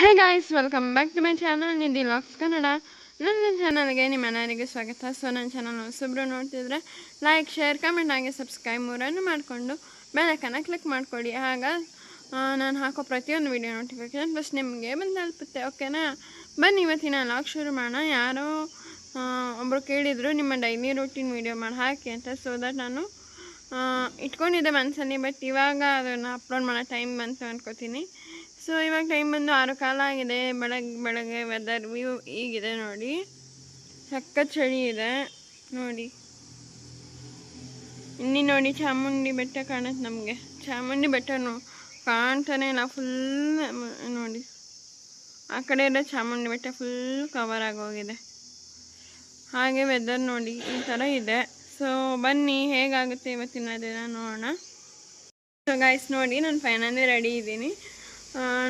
Hey guys welcome back to my channel Nidhi LOX Kannada ನನ್ನ ಚಾನಲ್ಗೆ ನಿಮ್ಮ ಮನೆಯವರಿಗೆ ಸ್ವಾಗತ. ಸೊ ನನ್ನ ಚಾನಲ್ ಹೊಸಬ್ರು ನೋಡ್ತಿದ್ರೆ ಲೈಕ್ ಶೇರ್ ಕಮೆಂಟ್ ಹಾಗೆ ಸಬ್ಸ್ಕ್ರೈಬ್ ಮೂರನ್ನು ಮಾಡಿಕೊಂಡು ಬೆಳಕನ್ನು ಕ್ಲಿಕ್ ಮಾಡಿಕೊಡಿ. ಆಗ ನಾನು ಹಾಕೋ ಪ್ರತಿಯೊಂದು ವಿಡಿಯೋ ನೋಟಿಫಿಕೇಶನ್ ಫಸ್ಟ್ ನಿಮಗೆ ಬಂದು ತಲುಪುತ್ತೆ ಓಕೆನಾ ಬನ್ನಿ, ಇವತ್ತಿನ ಲಾಕ್ ಶುರು ಮಾಡೋಣ. ಯಾರೋ ಒಬ್ಬರು ಕೇಳಿದರು, ನಿಮ್ಮ ಡೈಲಿ ರೂಟೀನ್ ವೀಡಿಯೋ ಮಾಡಿ ಹಾಕಿ ಅಂತ. ಸೊ ದಟ್ ನಾನು ಇಟ್ಕೊಂಡಿದ್ದೆ ಮನಸ್ಸಲ್ಲಿ ಬಟ್ ಇವಾಗ ಅದನ್ನು ಅಪ್ಲೋಡ್ ಮಾಡೋ ಟೈಮ್ ಬಂತು ಅನ್ಕೋತೀನಿ. ಸೊ ಇವಾಗ ಟೈಮ್ ಬಂದು ಆರು ಕಾಲ ಆಗಿದೆ. ಬೆಳಗ್ಗೆ ಬೆಳಗ್ಗೆ ವೆದರ್ ವ್ಯೂ ಈಗಿದೆ ನೋಡಿ. ಸಕ್ಕ ಚಳಿ ಇದೆ. ನೋಡಿ. ಇನ್ನಿ ನೋಡಿ ಚಾಮುಂಡಿ ಬೆಟ್ಟ ಕಾಣುತ್ತೆ ನಮಗೆ. ಚಾಮುಂಡಿ ಬೆಟ್ಟನು ಕಾಣ್ತಾನೆ ಇಲ್ಲ. ಫುಲ್ ನೋಡಿ. ಆ ಕಡೆ ಇರೋ ಚಾಮುಂಡಿ ಬೆಟ್ಟ ಫುಲ್ ಕವರ್ ಆಗೋಗಿದೆ ಹಾಗೆ ವೆದರ್ ನೋಡಿ. ಈ ಥರ ಇದೆ. ಸೊ ಬನ್ನಿ. ಹೇಗಾಗುತ್ತೆ ಇವತ್ತಿನ ದಿನ ನೋಡೋಣ. ಸೊ ಗಾಯ್ಸ್ ನೋಡಿ, ನಾನು ಫೈನಲಿ ರೆಡಿ ಇದ್ದೀನಿ.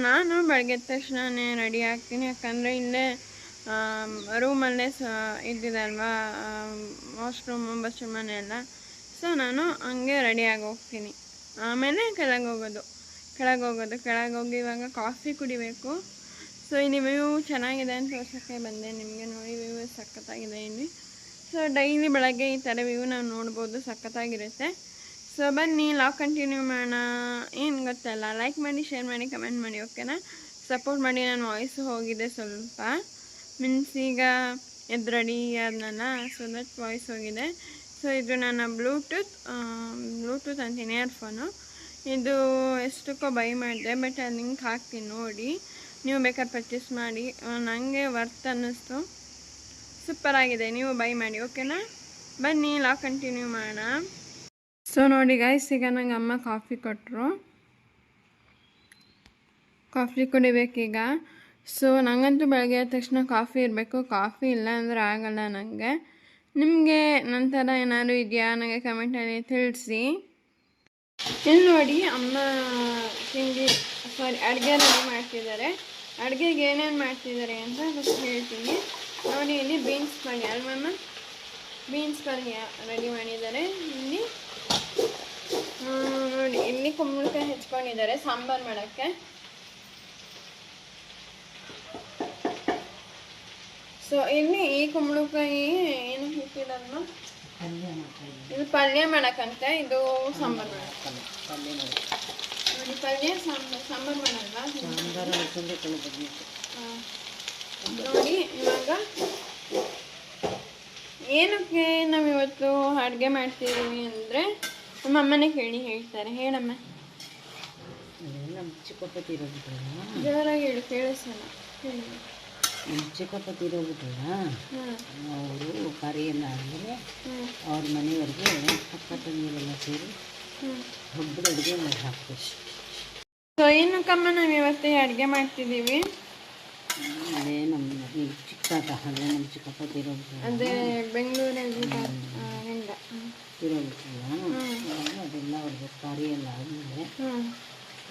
ನಾನು ಬೆಳಗ್ಗೆ ತಕ್ಷಣನೇ ರೆಡಿ ಆಗ್ತೀನಿ. ಯಾಕಂದರೆ ಇಲ್ಲೇ ರೂಮಲ್ಲೇ ಸ ಇದ್ದಿದೆ ಅಲ್ವಾ ವಾಶ್ರೂಮು ಬಸ್ ಮನೆ ಎಲ್ಲ. ಸೊ ನಾನು ಹಂಗೆ ರೆಡಿಯಾಗಿ ಹೋಗ್ತೀನಿ. ಆಮೇಲೆ ಕೆಳಗೆ ಹೋಗೋದು. ಕೆಳಗೆ ಹೋಗೋದು. ಕೆಳಗೆ ಹೋಗಿ ಇವಾಗ ಕಾಫಿ ಕುಡಿಬೇಕು. ಸೊ ಇಲ್ಲಿ ವ್ಯೂ ಚೆನ್ನಾಗಿದೆ ಅಂತ ತೋರ್ಸೋಕ್ಕೆ ಬಂದೆ. ನಿಮಗೆ ನೋಡಿ ವ್ಯೂ ಸಖತ್ತಾಗಿದೆ ಇಲ್ಲಿ. ಸೊ ಡೈಲಿ ಬೆಳಗ್ಗೆ ಈ ಥರ ವ್ಯೂ ನಾವು ನೋಡ್ಬೋದು. ಸಖತ್ತಾಗಿರುತ್ತೆ. ಸೊ ಬನ್ನಿ ಲಾಕ್ ಕಂಟಿನ್ಯೂ ಮಾಡೋಣ. ಏನು ಗೊತ್ತಲ್ಲ ಲೈಕ್ ಮಾಡಿ ಶೇರ್ ಮಾಡಿ ಕಮೆಂಟ್ ಮಾಡಿ ಓಕೆನಾ ಸಪೋರ್ಟ್ ಮಾಡಿ ನನ್ನ ವಾಯ್ಸ್ ಹೋಗಿದೆ ಸ್ವಲ್ಪ. ಮೀನ್ಸ್ ಈಗ ಎದ್ದು ರೆಡಿ ಆದ್ನಲ್ಲ ಸೊ ದಟ್ ವಾಯ್ಸ್ ಹೋಗಿದೆ. ಸೊ ಇದು ನನ್ನ ಬ್ಲೂಟೂತ್ ಬ್ಲೂಟೂತ್ ಅಂತೀನಿ ಇಯರ್ಫೋನು ಇದು ಎಷ್ಟಕ್ಕೋ ಬೈ ಮಾಡಿದೆ ಬಟ್ ಅದು ನಿಂಗೆ ಹಾಕ್ತೀನಿ ನೋಡಿ. ನೀವು ಬೇಕಾದ್ರೆ ಪರ್ಚೇಸ್ ಮಾಡಿ. ನನಗೆ ವರ್ತ್ ಅನ್ನಿಸ್ತು. ಸೂಪರ್ ಆಗಿದೆ, ನೀವು ಬೈ ಮಾಡಿ ಓಕೆನಾ ಬನ್ನಿ ಲಾ ಕಂಟಿನ್ಯೂ ಮಾಡೋಣ. ಸೊ ನೋಡಿ ಗೈಸ್ ಈಗ ನಂಗೆ ಅಮ್ಮ ಕಾಫಿ ಕೊಟ್ಟರು ಕಾಫಿ ಕುಡಿಬೇಕೀಗ ಸೊ ನನಗಂತೂ ಬೆಳಗ್ಗೆ ಎದ್ದ ತಕ್ಷಣ ಕಾಫಿ ಇರಬೇಕು. ಕಾಫಿ ಇಲ್ಲ ಅಂದರೆ ಆಗಲ್ಲ ನನಗೆ ನಿಮಗೆ ನಂತರ ಏನಾದರೂ ಇದೆಯಾ? ನನಗೆ ಕಮೆಂಟಲ್ಲಿ ತಿಳಿಸಿ. ಇಲ್ಲಿ ನೋಡಿ ಅಮ್ಮ ತಿಂಡಿ ಸಾರಿ ಅಡುಗೆ ರೆಡಿ ಮಾಡ್ತಿದ್ದಾರೆ. ಅಡುಗೆಗೆ ಏನೇನು ಮಾಡ್ತಿದ್ದಾರೆ ಅಂತ ಫಸ್ಟ್ ಹೇಳ್ತೀನಿ. ನೋಡಿ, ಇಲ್ಲಿ ಬೀನ್ಸ್ ಪಲ್ಯ ಅಲ್ವಮ್ಮ ಬೀನ್ಸ್ ಪಲ್ಯ ರೆಡಿ ಮಾಡಿದ್ದಾರೆ. ಇಲ್ಲಿ ನೋಡಿ ಇಲ್ಲಿ ಕುಂಬಳಕಾಯಿ ಹೆಚ್ಕೊಂಡಿದ್ದಾರೆ, ಸಾಂಬಾರು ಮಾಡೋಕ್ಕೆ. ಸೊ ಇಲ್ಲಿ ಈ ಕುಂಬಳಕಾಯಿ ಏನು ಇಟ್ಟಿರಲ್ವ ಇದು ಪಲ್ಯ ಮಾಡಕ್ಕಂತೆ ಇದು ಸಾಂಬಾರು ನೋಡಿ, ಪಲ್ಯ, ಸಾಂಬಾರು ಸಾಂಬಾರು. ನೋಡಿ, ಇವಾಗ ಏನಕ್ಕೆ ನಾವು ಇವತ್ತು ಅಡುಗೆ ಮಾಡ್ತಿದ್ದೀವಿ ಅಂದರೆ ನಮ್ಮ ಅಮ್ಮನೇ ಹೇಳಿ ಹೇಳ್ತಾರೆ. ಹೇಳಮ್ಮ. ನಮ್ಮ ಜೋರಾಗಿ ಹೇಳು ನಮ್ಮ ಅವರು ಕಾರ್ಯ ಆದಮೇಲೆ ಅವ್ರ ಮನೆಯವ್ರಿಗೆ ಅಕ್ಕ ತಂಗಿಯರೆಲ್ಲ ಸೇರಿ ಒಬ್ಬರು ಅಡುಗೆ ಮಾಡಿ ಹಾಕ್ತೀವಿ ಸೊ ಏನಕ್ಕಮ್ಮ ನಾವು ಇವತ್ತೇ ಅಡುಗೆ ಮಾಡ್ತಿದ್ದೀವಿ? ಅದೇ ನಮ್ಮ ಚಿಕ್ಕಪ್ಪ ಅಂದರೆ ನಮ್ಮ ಚಿಕ್ಕಪ್ಪ ತೀರೋಗ್ಬಿಟ್ರಲ್ಲ ಅದೇ ಬೆಂಗಳೂರಲ್ಲಿ ಅವಾಗ ಅದೆಲ್ಲ ಅವ್ರಿಗೆ ಕಾರ್ಯ ಎಲ್ಲ ಆದಮೇಲೆ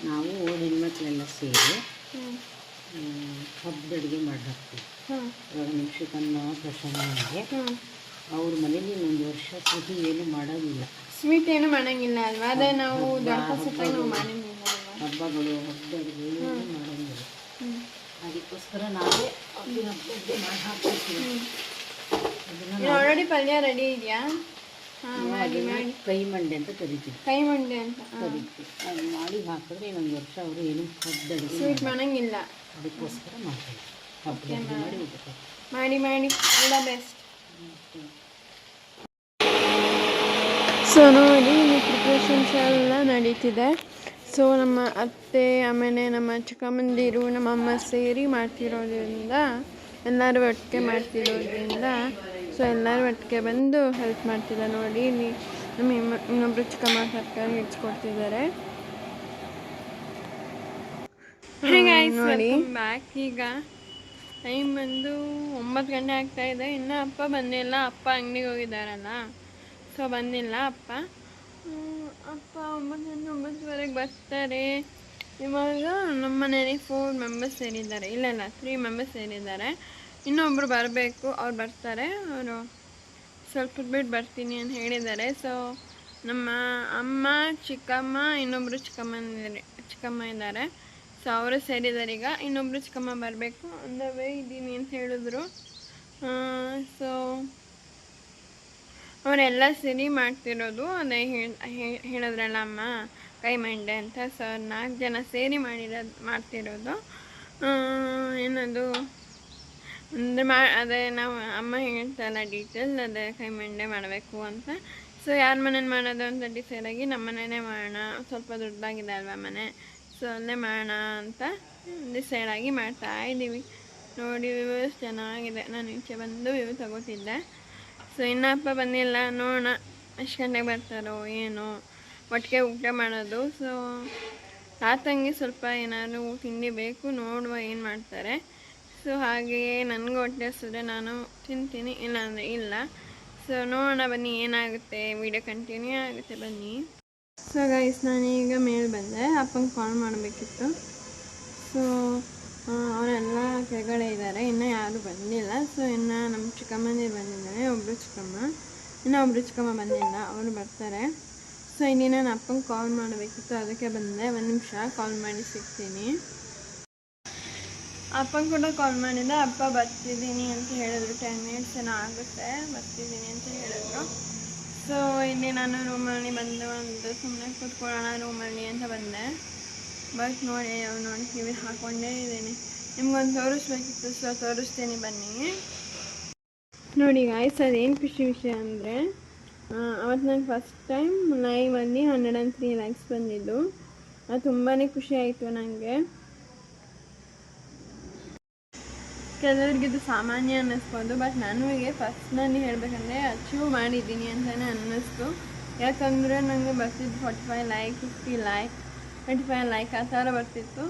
ನಾವು ಹೆಣ್ಮಕ್ಳೆಲ್ಲ ಸೇರಿ ಹಬ್ಬದ ಅಡುಗೆ ಮಾಡಿ ಹಾಕ್ತೀವಿ. ಇವಾಗ ನಿಮ್ಮ ಚಿಕನ್ನ ಪ್ರಸನ್ನಗೆ ಅವ್ರ ಮನೇಲಿ ಒಂದು ವರ್ಷ ಸಿಹಿ ಏನು ಮಾಡೋದಿಲ್ಲ. ಸ್ವೀಟ್ ಏನು ಮಾಡೋಂಗಿಲ್ಲ ಅಲ್ವಾ? ಅದೇ ನಾವು ಹಬ್ಬಗಳು. ಹಬ್ಬದ ಅಡುಗೆ ಹ್ಞೂ ಅದಕ್ಕೋಸ್ಕರ ನಾವೇ ಹಬ್ಬದ ಮಾಡಿ ಹಾಕ್ತಿರ್ತೀವಿ ಅದನ್ನ ಇದು ಆಲ್ರೆಡಿ ಪಲ್ಯ ರೆಡಿ ಇದೆಯಾ? ಹಾಂ ಮಾಡಿ ಮಾಡಿ ಕೈ ಮಂಡೆ. ಅಂತ ಕರಿತೀವಿ. ಕೈ ಮಂಡೆ ಅಂತ ಕರಿತೀವಿ. ಅದು ಮಾಡಿ ಹಾಕಿದ್ರೆ ಇನ್ನೊಂದು ವರ್ಷ ಅವರು ಏನು ಹಬ್ಬದ ಸ್ವೀಟ್ ಮಾಡಂಗಿಲ್ಲ. ಅದಕ್ಕೋಸ್ಕರ ಮಾಡ್ತೀವಿ. ಹಬ್ಬದ ಮಾಡಿ. ಊಟ ಕೊಡ್ತೀವಿ. ಮಾಡಿ ಮಾಡಿ. ಎಲ್ಲ ಬೆಸ್ಟ್ ಸೊ ನೋಡಿ ಪ್ರಿಪ್ರೇಷನ್ಸ್ ಎಲ್ಲ ನಡೀತಿದೆ. ಸೊ ನಮ್ಮ ಅತ್ತೆ ಆಮೇಲೆ ನಮ್ಮ ಚಿಕ್ಕಮ್ಮಂದಿರು ನಮ್ಮ ಅಮ್ಮ ಸೇರಿ ಮಾಡ್ತಿರೋದ್ರಿಂದ ಎಲ್ಲರೂ ಒಟ್ಟಿಗೆ ಮಾಡ್ತಿರೋದ್ರಿಂದ ಸೊ ಎಲ್ಲರೂ ಒಟ್ಟಿಗೆ ಬಂದು ಹೆಲ್ಪ್ ಮಾಡ್ತಿದ್ದಾರೆ ನೋಡಿ. ಇಲ್ಲಿ ನಮ್ಮ ಇನ್ನೊಬ್ರು ಚಿಕ್ಕಮ್ಮ ತರಕಾರಿ ಹೆಚ್ಚಿಕೊಡ್ತಿದ್ದಾರೆ ನೋಡಿ. ಬ್ಯಾಕ್ ಈಗ ಟೈಮ್ ಬಂದು ಒಂಬತ್ತು ಗಂಟೆ ಆಗ್ತಾ ಇದೆ. ಇನ್ನೂ ಅಪ್ಪ ಬಂದಿಲ್ಲ. ಅಪ್ಪ ಅಂಗಡಿಗೆ ಹೋಗಿದ್ದಾರಲ್ಲ. ಸೊ ಬಂದಿಲ್ಲ ಅಪ್ಪ. ಅಪ್ಪ ಒಂಬತ್ತು ಒಂಬತ್ತುವರೆಗೆ ಬರ್ತಾರೆ. ಇವಾಗ ನಮ್ಮ ಮನೆಯಲ್ಲಿ ಫೋರ್ ಮೆಂಬರ್ಸ್ ಸೇರಿದ್ದಾರೆ. ಇಲ್ಲ ಇಲ್ಲ ತ್ರೀ ಮೆಂಬರ್ಸ್ ಸೇರಿದ್ದಾರೆ. ಇನ್ನೊಬ್ಬರು ಬರಬೇಕು, ಅವ್ರು ಬರ್ತಾರೆ. ಅವರು ಸ್ವಲ್ಪ ಬಿಟ್ಟು ಬರ್ತೀನಿ ಅಂತ ಹೇಳಿದ್ದಾರೆ. ಸೊ ನಮ್ಮ ಅಮ್ಮ, ಚಿಕ್ಕಮ್ಮ ಇನ್ನೊಬ್ಬರು ಚಿಕ್ಕಮ್ಮ ಚಿಕ್ಕಮ್ಮ ಇದ್ದಾರೆ. ಸೊ ಅವರು ಸೇರಿದ್ದಾರೆ ಈಗ. ಇನ್ನೊಬ್ಬರು ಚಿಕ್ಕಮ್ಮ ಬರಬೇಕು. ಅಂದ ವೇ ಇದ್ದೀನಿ ಅಂತ ಹೇಳಿದ್ರು. ಸೊ ಅವರೆಲ್ಲ ಸೇರಿ ಮಾಡ್ತಿರೋದು ಅದೇ ಹೇಳಿದ್ರಲ್ಲ ಅಮ್ಮ, ಕೈ ಮಂಡೆ ಅಂತ ಸೊ ನಾಲ್ಕು ಜನ ಸೇರಿ ಮಾಡಿರೋದು, ಮಾಡ್ತಿರೋದು. ಏನದು? ಅಂದರೆ ಮಾ, ಅದೇ ನಾವು ಅಮ್ಮ ಹೇಳ್ತಾರಲ್ಲ ಡೀಟೇಲ್ ಅದೇ ಕೈ ಮಂಡೆ ಮಾಡಬೇಕು ಅಂತ. ಸೊ ಯಾರ ಮನೇಲಿ ಮಾಡೋದು ಅಂತ ಡಿಸೈಡ್ ಆಗಿ ನಮ್ಮ ಮನೆಯೇ ಮಾಡೋಣ. ಸ್ವಲ್ಪ ದೊಡ್ಡದಾಗಿದೆ ಅಲ್ವಾ ಮನೆ ಸೊ ಅಲ್ಲೇ ಮಾಡೋಣ ಅಂತ ಡಿಸೈಡ್ ಆಗಿ ಮಾಡ್ತಾ ಇದ್ದೀವಿ ನೋಡಿ ವ್ಯೂಸ್ ಚೆನ್ನಾಗಿದೆ. ನಾನು ಈಚೆ ಬಂದು ವ್ಯೂ ತಗೋತಿದ್ದೆ. ಸೊ ಇನ್ನೂ ಅಪ್ಪ ಬಂದಿಲ್ಲ ನೋಡೋಣ ಎಷ್ಟು ಗಂಟೆಗೆ ಬರ್ತಾರೋ ಏನೋ ಒಟ್ಟಿಗೆ ಊಟ ಮಾಡೋದು ಸೊ ತಾತಂಗೆ ಸ್ವಲ್ಪ ಏನಾದರೂ ತಿಂಡಿ ಬೇಕು ನೋಡುವ ಏನು ಮಾಡ್ತಾರೆ ಸೊ ಹಾಗೆಯೇ ನನಗೂ ಹೊಟ್ಟೆ ಹಸಿದ್ರೆ ನಾನು ತಿಂತೀನಿ ಇಲ್ಲಾಂದರೆ ಇಲ್ಲ ಸೊ ನೋಡೋಣ ಬನ್ನಿ ಏನಾಗುತ್ತೆ ವಿಡಿಯೋ ಕಂಟಿನ್ಯೂ ಆಗುತ್ತೆ ಬನ್ನಿ ಸೊ ಗೈಸ್ ನಾನೀಗ ಮೇಲೆ ಬಂದೆ ಅಪ್ಪಂಗೆ ಕಾಲ್ ಮಾಡಬೇಕಿತ್ತು ಸೊ ಅವರೆಲ್ಲ ಕೆಳಗಡೆ ಇದ್ದಾರೆ. ಇನ್ನೂ ಯಾರು ಬಂದಿಲ್ಲ. ಸೊ ಇನ್ನು ನಮ್ಮ ಚಿಕ್ಕಮ್ಮನೇ ಬಂದಿದ್ದಾರೆ. ಒಬ್ಬರು ಚಿಕ್ಕಮ್ಮ, ಇನ್ನೂ ಒಬ್ಬರು ಚಿಕ್ಕಮ್ಮ ಬಂದಿಲ್ಲ. ಅವರು ಬರ್ತಾರೆ. ಸೊ ಇಲ್ಲಿ ನಾನು ಅಪ್ಪಂಗೆ ಕಾಲ್ ಮಾಡಬೇಕಿತ್ತು. ಅದಕ್ಕೆ ಬಂದೆ. ಒಂದು ನಿಮಿಷ ಕಾಲ್ ಮಾಡಿ ಸಿಗ್ತೀನಿ. ಅಪ್ಪಂಗೆ ಕೂಡ ಕಾಲ್ ಮಾಡಿದ್ದೆ ಅಪ್ಪ ಬರ್ತಿದ್ದೀನಿ ಅಂತ ಹೇಳಿದ್ರು. ಟೆನ್ ಮಿನಿಟ್ಸ್ ಏನೋ ಆಗುತ್ತೆ. ಬರ್ತಿದ್ದೀನಿ ಅಂತ ಹೇಳಿದ್ರು. ಸೊ ಇಲ್ಲಿ ನಾನು ರೂಮಲ್ಲಿ ಬಂದು ಒಂದು ಸುಮ್ಮನೆ ಕೂತ್ಕೊಳ್ಳೋಣ ರೂಮಲ್ಲಿ ಅಂತ ಬಂದೆ. ಬಟ್ ನೋಡಿ ಅವ್ನು ನೋಡಿ, ಕಿವಿ ಹಾಕ್ಕೊಂಡೇ ಇದ್ದೀನಿ. ನಿಮ್ಗೊಂದು ತೋರಿಸ್ಬೇಕಿತ್ತು ಸೊ ತೋರಿಸ್ತೀನಿ ಬನ್ನಿ. ನೋಡಿ ಗಾಯ್ಸ್ ಅದೇನು ಖುಷಿ ವಿಷಯ ಅಂದರೆ ಅವತ್ತು ನಾನು ಫಸ್ಟ್ ಟೈಮ್ ಲೈವಲ್ಲಿ ಹಂಡ್ರೆಡ್ ಆ್ಯಂಡ್ ತ್ರೀ ಲ್ಯಾಕ್ಸ್ ಬಂದಿದ್ದು. ಅದು ತುಂಬಾ ಖುಷಿ ಆಯಿತು ನನಗೆ ಕೆಲವ್ರಿಗೆ ಇದು ಸಾಮಾನ್ಯ ಅನ್ನಿಸ್ಬೋದು ಬಟ್ ನನಗೆ ಫಸ್ಟ್ ನಾನು ಹೇಳಬೇಕಂದ್ರೆ ಅಚೀವ್ ಮಾಡಿದ್ದೀನಿ ಅಂತಲೇ ಅನ್ನಿಸ್ತು. ಯಾಕಂದರೆ ನನಗೆ ಬರ್ತಿದ್ದು forty five lakh fifty like twenty five like ಆ ಥರ ಬರ್ತಿತ್ತು.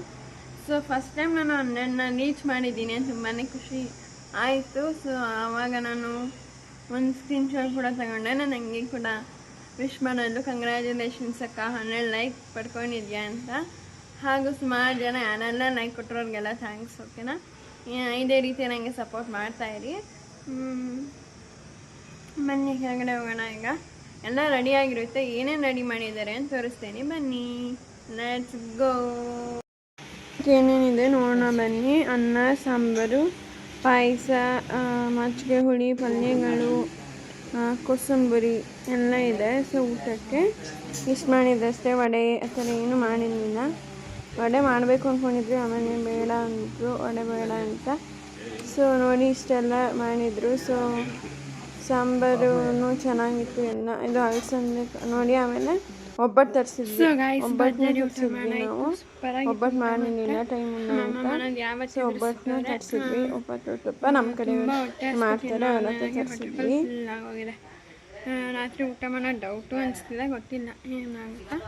ಸೊ ಫಸ್ಟ್ ಟೈಮ್ ನಾನು ಹನ್ನೆರಡನ್ನ ರೀಚ್ ಮಾಡಿದ್ದೀನಿ ತುಂಬಾ ಖುಷಿ ಆಯಿತು. ಸೊ ಆವಾಗ ನಾನು ಒಂದು ಸ್ಕ್ರೀನ್ ಶಾಟ್ ಕೂಡ ತಗೊಂಡೆ. ನಾನು ಹಂಗೆ ಕೂಡ ವಿಶ್ ಮಾಡೋದು ಕಂಗ್ರ್ಯಾಚುಲೇಷನ್ಸ್ ಅಕ್ಕ ಹಂಡ್ರೆಡ್ ಲೈಕ್ ಪಡ್ಕೊಂಡಿದ್ಯಾ ಅಂತ. ಹಾಗೂ ಸುಮಾರು ಜನ ಯಾರೆಲ್ಲ ಲೈಕ್ ಕೊಟ್ಟಿರೋರಿಗೆಲ್ಲ ಥ್ಯಾಂಕ್ಸ್ ಓಕೆನಾ ಇದೇ ರೀತಿ ನನಗೆ ಸಪೋರ್ಟ್ ಮಾಡ್ತಾಯಿರಿ ಬನ್ನಿ, ಕೆಳಗಡೆ ಹೋಗೋಣ ಈಗ. ಎಲ್ಲ ರೆಡಿಯಾಗಿರುತ್ತೆ ಏನೇನು ರೆಡಿ ಮಾಡಿದ್ದಾರೆ ಅಂತ ತೋರಿಸ್ತೇನೆ. ಬನ್ನಿ. ಲೆಟ್ಸ್ ಗೋ ಏನೇನಿದೆ ನೋಡೋಣ ಬನ್ನಿ. ಅನ್ನ, ಸಾಂಬಾರು, ಪಾಯಸ ಮಜ್ಜಿಗೆ ಹುಳಿ, ಪಲ್ಯಗಳು ಕೊಸಂಬರಿ ಎಲ್ಲ ಇದೆ. ಸೊ ಊಟಕ್ಕೆ ಇಷ್ಟು ಮಾಡಿದ್ದೆ ವಡೆ ಆ ಥರ ಏನು ಮಾಡಿರಲಿಲ್ಲ. ವಡೆ ಮಾಡಬೇಕು ಅಂದ್ಕೊಂಡಿದ್ವಿ ಆಮೇಲೆ ಬೇಡ ಅಂದರು. ವಡೆ ಬೇಡ ಅಂತ. ಸೊ ನೋಡಿ ಇಷ್ಟೆಲ್ಲ ಮಾಡಿದರು. ಸೊ ಸಾಂಬಾರು ಚೆನ್ನಾಗಿತ್ತು ಎಲ್ಲ. ಇದು ಅಲಸಂದೆ ನೋಡಿ ಆಮೇಲೆ ಒಬ್ಬಟ್ಟು ತರಿಸಿದ್ವಿ. ಒಬ್ಬಟ್ಟು ಒಬ್ಬಟ್ಟು ಮಾಡಿರಲಿಲ್ಲ ಟೈಮ್ ಅಂತ. ಸೊ ಒಬ್ಬಟ್ಟನ್ನ ತರಿಸಿದ್ವಿ. ಒಬ್ಬಟ್ಟು ತುಪ್ಪ ನಮ್ಮ ಕಡೆ ಮಾಡ್ತಾರೆ ಅವೆಲ್ಲ ತರಿಸಿದ್ವಿ. ರಾತ್ರಿ ಊಟ ಮಾಡೋ ಡೌಟು ಅನಿಸ್ತಿಲ್ಲ ಗೊತ್ತಿಲ್ಲ. ಏನಾಗುತ್ತಾ?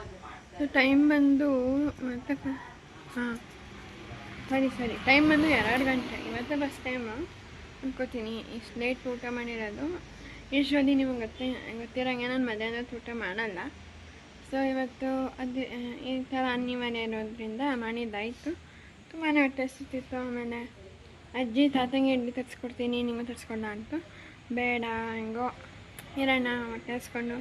ಸೊ ಟೈಮ್ ಬಂದು ಮತ್ತೆ ಹಾಂ. ಸರಿ ಸರಿ. ಟೈಮ್ ಬಂದು ಎರಡು ಗಂಟೆ. ಇವತ್ತು ಬಸ್ ಟೈಮು ಅನ್ಕೋತೀನಿ. ಇಷ್ಟು ಲೇಟ್ ಊಟ ಮಾಡಿರೋದು. ಯೂಶ್ವಲಿ ನಿಮಗೆ ಗೊತ್ತೇ ಗೊತ್ತಿರೋಂಗೆ ನಾನು ಮಧ್ಯಾಹ್ನದ ಊಟ ಮಾಡಲ್ಲ. ಸೊ ಇವತ್ತು ಅದು ಈ ಥರ ಅನಿವಾರ್ಯ ಇರೋದ್ರಿಂದ ಮಾಡಿದ್ದಾಯಿತು ತುಂಬಾ ಹೊಟ್ಟೆ ಹಸಿತಿತ್ತು ಆಮೇಲೆ ಅಜ್ಜಿ ತಾತಂಗೆ ಇಡ್ಲಿ ತರಿಸ್ಕೊಡ್ತೀನಿ, ನಿಮಗೆ ತರಿಸ್ಕೊಡ ಅಂತು. ಬೇಡ, ಹೆಂಗೋ ಇರೋಣ ಹಸ್ಕೊಂಡು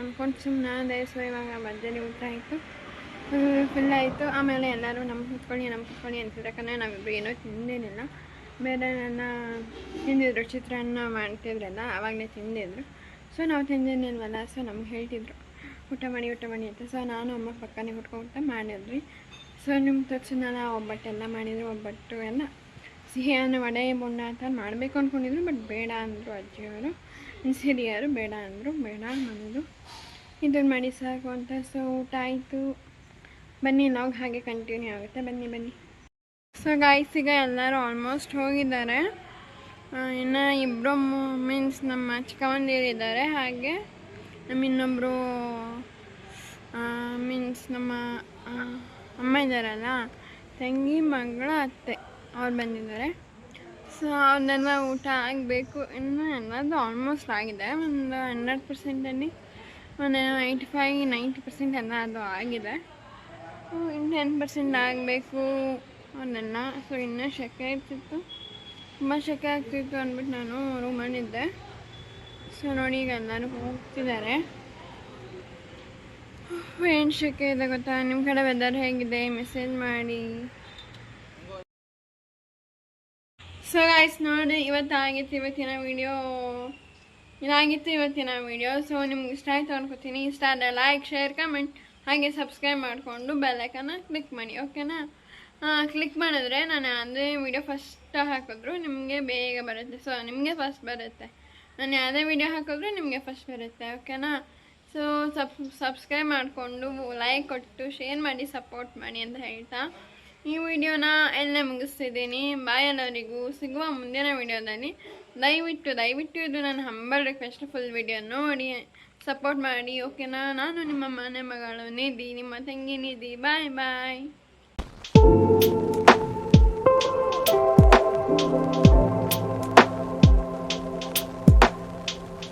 ಅಂದ್ಕೊಂಡು ಸುಮ್ಮನೆ ಸೊ ಇವಾಗ ಮಧ್ಯಾಹ್ನ ಊಟ ಆಯಿತು. ಫುಲ್ ಫುಲ್ ಆಯಿತು. ಆಮೇಲೆ ಎಲ್ಲರೂ ನಮ್ಮ ಕುತ್ಕೊಳ್ಳಿ ನಮ್ಮ ಕುತ್ಕೊಳ್ಳಿ ಅಂತಿದ್ರು ಯಾಕಂದರೆ ನಾವಿಬ್ಬರು ಏನೋ ತಿಂದೇನಿಲ್ಲ ಬೇರೆ ನನ್ನ ತಿಂದಿದ್ರು ಚಿತ್ರಾನ್ನ ಮಾಡ್ತಿದ್ರಲ್ಲ ಆವಾಗಲೇ ತಿಂದಿದ್ರು. ಸೊ ನಾವು ತಿಂದಿರ್ಲಿಲ್ವಲ್ಲ? ಸೊ ನಮ್ಗೆ ಹೇಳ್ತಿದ್ರು. ಊಟ ಮಾಡಿ ಊಟ ಮಾಡಿ ಅಂತ. ಸೊ ನಾನು ಅಮ್ಮ ಪಕ್ಕನೇ ಕುಟ್ಕೊಂಡು ಊಟ ಮಾಡಿದ್ವಿ ಸೊ ನಿಮ್ಮ ತಕ್ಷಣ ಒಬ್ಬಟ್ಟೆಲ್ಲ ಮಾಡಿದ್ರು, ಒಬ್ಬಟ್ಟು ಎಲ್ಲ. ಸಿಹಿಯನ್ನು ವಡೆ ಬೊಂಡ ಅಂತ ಮಾಡಬೇಕು ಅಂದ್ಕೊಂಡಿದ್ರು ಬಟ್ ಬೇಡ ಅಂದರು ಅಜ್ಜಿಯವರು. ಹಿರಿಯರು ಬೇಡ ಅಂದರು, ಬೇಡ ಮಾಡಿದ್ರು ಇದನ್ನು ಮಾಡಿ ಸಾಕು ಅಂತ. ಸೊ ಊಟ ಆಯಿತು. ಬನ್ನಿ, ನಾವು ಹಾಗೆ ಕಂಟಿನ್ಯೂ ಆಗುತ್ತೆ. ಬನ್ನಿ ಬನ್ನಿ. ಸೊ ಗಾಯ್ಸ್ ಈಗ ಎಲ್ಲರೂ ಆಲ್ಮೋಸ್ಟ್ ಹೋಗಿದ್ದಾರೆ. ಇನ್ನು ಇಬ್ಬರು ಮೀನ್ಸ್ ನಮ್ಮ ಚಿಕ್ಕವಂದಿರಿದ್ದಾರೆ ಹಾಗೆ ನಮ್ಮ ಇನ್ನೊಬ್ಬರು ಮೀನ್ಸ್ ನಮ್ಮ ಅಮ್ಮ ಇದ್ದಾರಲ್ಲ ತಂಗಿ ಮಗಳ ಅತ್ತೆ ಅವ್ರು ಬಂದಿದ್ದಾರೆ ಸೊ ಅವ್ರನ್ನೆಲ್ಲ ಊಟ ಆಗಬೇಕು ಇನ್ನು ಎಲ್ಲದು ಆಲ್ಮೋಸ್ಟ್ ಆಗಿದೆ ಒಂದು ಹಂಡ್ರೆಡ್ ಪರ್ಸೆಂಟಲ್ಲಿ ಒಂದು ಏಯ್ಟಿ ಫೈವ್ ನೈಂಟಿ ಪರ್ಸೆಂಟ್ ಎಲ್ಲ ಅದು ಆಗಿದೆ ಇನ್ನು ಟೆನ್ ಪರ್ಸೆಂಟ್ ಆಗಬೇಕು ಅವನ್ನೆಲ್ಲ ಸೊ ಇನ್ನೂ ಶೆಕೆ ಇರ್ತಿತ್ತು ತುಂಬ ಶೆಕೆ ಆಗ್ತಿತ್ತು ಅಂದ್ಬಿಟ್ಟು ನಾನು ರೂಮಲ್ಲಿದ್ದೆ ಸೊ ನೋಡಿ ಈಗ ಎಲ್ಲರೂ ಹೋಗ್ತಿದ್ದಾರೆ ಏನು ಶೆಕೆ ಇದೆ ಗೊತ್ತಾ? ನಿಮ್ಮ ಕಡೆ ವೆದರ್ ಹೇಗಿದೆ? ಮೆಸೇಜ್ ಮಾಡಿ. ಸೊ ಗಾಯ್ಸ್ ನೋಡಿ, ಇವತ್ತಾಗಿತ್ತು ಇವತ್ತಿನ ವಿಡಿಯೋ ಇದಾಗಿತ್ತು ಇವತ್ತಿನ ವಿಡಿಯೋ ಸೊ ನಿಮ್ಗೆ ಇಷ್ಟ ಆಯ್ತು ಅನ್ಕೋತೀನಿ. ಇಷ್ಟ ಆದರೆ ಲೈಕ್ ಶೇರ್ ಕಮೆಂಟ್ ಹಾಗೆ ಸಬ್ಸ್ಕ್ರೈಬ್ ಮಾಡಿಕೊಂಡು ಬೆಲ್ಲೈಕನ ಕ್ಲಿಕ್ ಮಾಡಿ ಓಕೆನಾ ಕ್ಲಿಕ್ ಮಾಡಿದ್ರೆ ನಾನು ಅಂದರೆ ವಿಡಿಯೋ ಫಸ್ಟ್ ಹಾಕಿದ್ರು. ನಿಮಗೆ ಬೇಗ ಬರುತ್ತೆ. ಸೊ ನಿಮಗೆ ಫಸ್ಟ್ ಬರುತ್ತೆ. ನಾನು ಯಾವುದೇ ವಿಡಿಯೋ ಹಾಕಿದ್ರೆ ನಿಮಗೆ ಫಸ್ಟ್ ಬರುತ್ತೆ ಓಕೆನಾ ಸೊ ಸಬ್ ಸಬ್ಸ್ಕ್ರೈಬ್ ಮಾಡಿಕೊಂಡು ಲೈಕ್ ಕೊಟ್ಟು ಶೇರ್ ಮಾಡಿ ಸಪೋರ್ಟ್ ಮಾಡಿ ಅಂತ ಹೇಳ್ತಾ. ಈ ವಿಡಿಯೋನ ಎಲ್ಲೇ ಮುಗಿಸ್ತಿದ್ದೀನಿ. ಬಾಯ್ ಎಲ್ಲರಿಗೂ. ಸಿಗುವ ಮುಂದಿನ ವಿಡಿಯೋದಲ್ಲಿ ದಯವಿಟ್ಟು ದಯವಿಟ್ಟು ಇದು ನನ್ನ ಹಂಬಲ್ ರಿಕ್ವೆಸ್ಟ್ ಫುಲ್ ವಿಡಿಯೋ ನೋಡಿ ಸಪೋರ್ಟ್ ಮಾಡಿ ಓಕೆನಾ ನಾನು ನಿಮ್ಮ ಮನೆ ಮಗಳು ನಿಧಿ, ನಿಮ್ಮ ತಂಗಿ ನಿಧಿ. ಬಾಯ್ ಬಾಯ್